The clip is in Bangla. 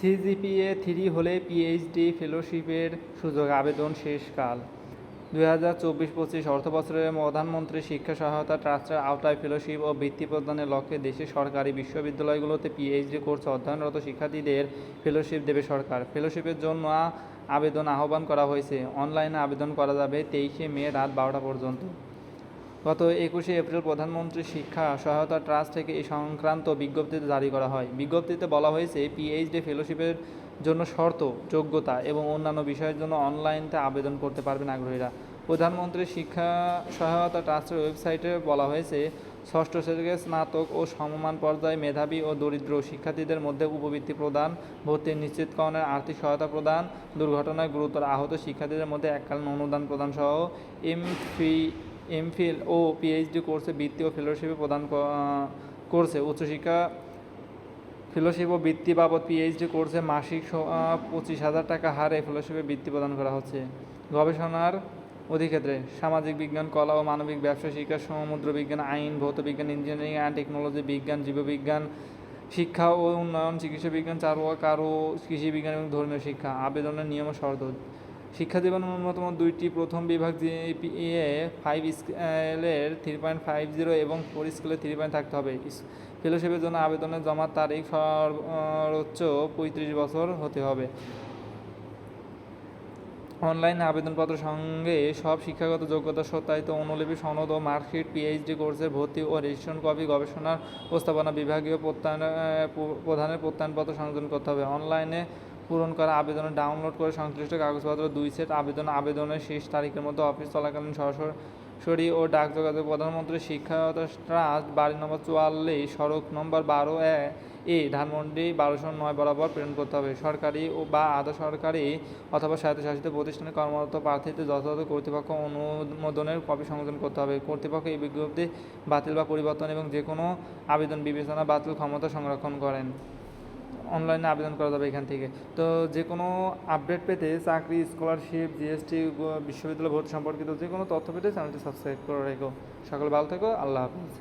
সিজিপিএ থ্রি হলে পিএইচডি ফেলোশিপের সুযোগ, আবেদন শেষকাল। দুই হাজার চব্বিশ পঁচিশ অর্থ বছরে প্রধানমন্ত্রী শিক্ষা সহায়তা ট্রাস্টের আওতায় ফেলোশিপ ও বৃত্তি প্রদানের লক্ষ্যে দেশের সরকারি বিশ্ববিদ্যালয়গুলোতে পিএইচডি কোর্সে অধ্যয়নরত শিক্ষার্থীদের ফেলোশিপ দেবে সরকার। ফেলোশিপের জন্য আবেদন আহ্বান করা হয়েছে। অনলাইনে আবেদন করা যাবে তেইশে মে রাত বারোটা পর্যন্ত। গত একুশে এপ্রিল প্রধানমন্ত্রী শিক্ষা, সহায়তা ট্রাস্ট থেকে এই সংক্রান্ত বিজ্ঞপ্তিতে জারি করা হয়। বিজ্ঞপ্তিতে বলা হয়েছে পিএইচডি ফেলোশিপের জন্য শর্ত, যোগ্যতা এবং অন্যান্য বিষয়ের জন্য অনলাইনতে আবেদন করতে পারবেন আগ্রহীরা। প্রধানমন্ত্রী শিক্ষা, সহায়তা ট্রাস্টের ওয়েবসাইটে বলা হয়েছে, ষষ্ঠ শ্রেণীকে স্নাতক ও সমমান পর্যায়ে মেধাবী ও দরিদ্র শিক্ষার্থীদের মধ্যে উপবৃত্তি প্রদান ভর্তি নিশ্চিতকরণের আর্থিক সহায়তা প্রদান, দুর্ঘটনায় গুরুতর আহত শিক্ষার্থীদের মধ্যে এককালীন অনুদান প্রদান সহ এম এমফি এমফিল ও পিএইচডি কোর্সে বৃত্তি ও ফেলোশিপে প্রদান করছে। উচ্চশিক্ষা ফেলোশিপ ও বৃত্তি বাবদ পিএইচডি কোর্সে মাসিক পঁচিশ হাজার টাকা হারে ফেলোশিপে বৃত্তি প্রদান করা হচ্ছে। গবেষণার অধিক্ষেত্রে সামাজিক বিজ্ঞান, কলা ও মানবিক ব্যবসা, শিক্ষা সমুদ্র বিজ্ঞান, আইন ভৌত বিজ্ঞান ইঞ্জিনিয়ারিং অ্যান্ড টেকনোলজি বিজ্ঞান, জীববিজ্ঞান, শিক্ষা ও উন্নয়ন, চিকিৎসা বিজ্ঞান চারুকার ও কৃষি বিজ্ঞান এবং ধর্মীয় শিক্ষা। আবেদনের নিয়ম শর্ত শিক্ষা জীবনের ন্যূনতম দুইটি প্রথম বিভাগ জিপিএ ফাইভ স্কেলের থ্রি পয়েন্ট ফাইভ জিরো এবং ফোর স্কেলের থ্রি পয়েন্ট থাকতে হবে। ফেলোশিপের জন্য আবেদনের জমার তারিখ সর্বোচ্চ পঁয়ত্রিশ বছর হতে হবে। অনলাইনে আবেদনপত্র সঙ্গে সব শিক্ষাগত যোগ্যতা সত্যায়িত অনুলিপি, সনদ ও মার্কশিট পিএইচডি কোর্সের ভর্তি ও রেজিস্ট্রেশন কপি গবেষণার প্রস্তাবনা বিভাগীয় প্রত্যয়ন প্রধানের প্রত্যয়নপত্র সংযোজন করতে হবে। অনলাইনে পূরণ করা আবেদনের ডাউনলোড করে সংশ্লিষ্ট কাগজপত্র, দুই সেট আবেদন, আবেদনের শেষ তারিখের মধ্যে অফিস চলাকালীন সরাসরি ও ডাক যোগাযোগ প্রধানমন্ত্রী শিক্ষা ট্রাস্ট বাড়ি নম্বর চুয়াল্লিশ, সড়ক নম্বর বারো এ এ, ধানমন্ডি বারোশো নয় বরাবর প্রেরণ করতে হবে। সরকারি ও বা আধা সরকারি অথবা স্বায়ত্তশাসিত প্রতিষ্ঠানে কর্মরত প্রার্থীদের যথাযথ কর্তৃপক্ষ অনুমোদনের কপি সংযোজন করতে হবে। কর্তৃপক্ষ এই বিজ্ঞপ্তি বাতিল বা পরিবর্তন এবং যে কোনো আবেদন বিবেচনা বাতিল ক্ষমতা সংরক্ষণ করেন। অনলাইনে আবেদন করা যাবে এখান থেকে। তো যে কোনো আপডেট পেতে চাকরি স্কলারশিপ জিএসটি বিশ্ববিদ্যালয় ভর্তি সম্পর্কিত যে কোনো তথ্য পেতে চ্যানেলটি সাবস্ক্রাইব করে রেখো। সকলে ভালো থেকো, আল্লাহ হাফিজ।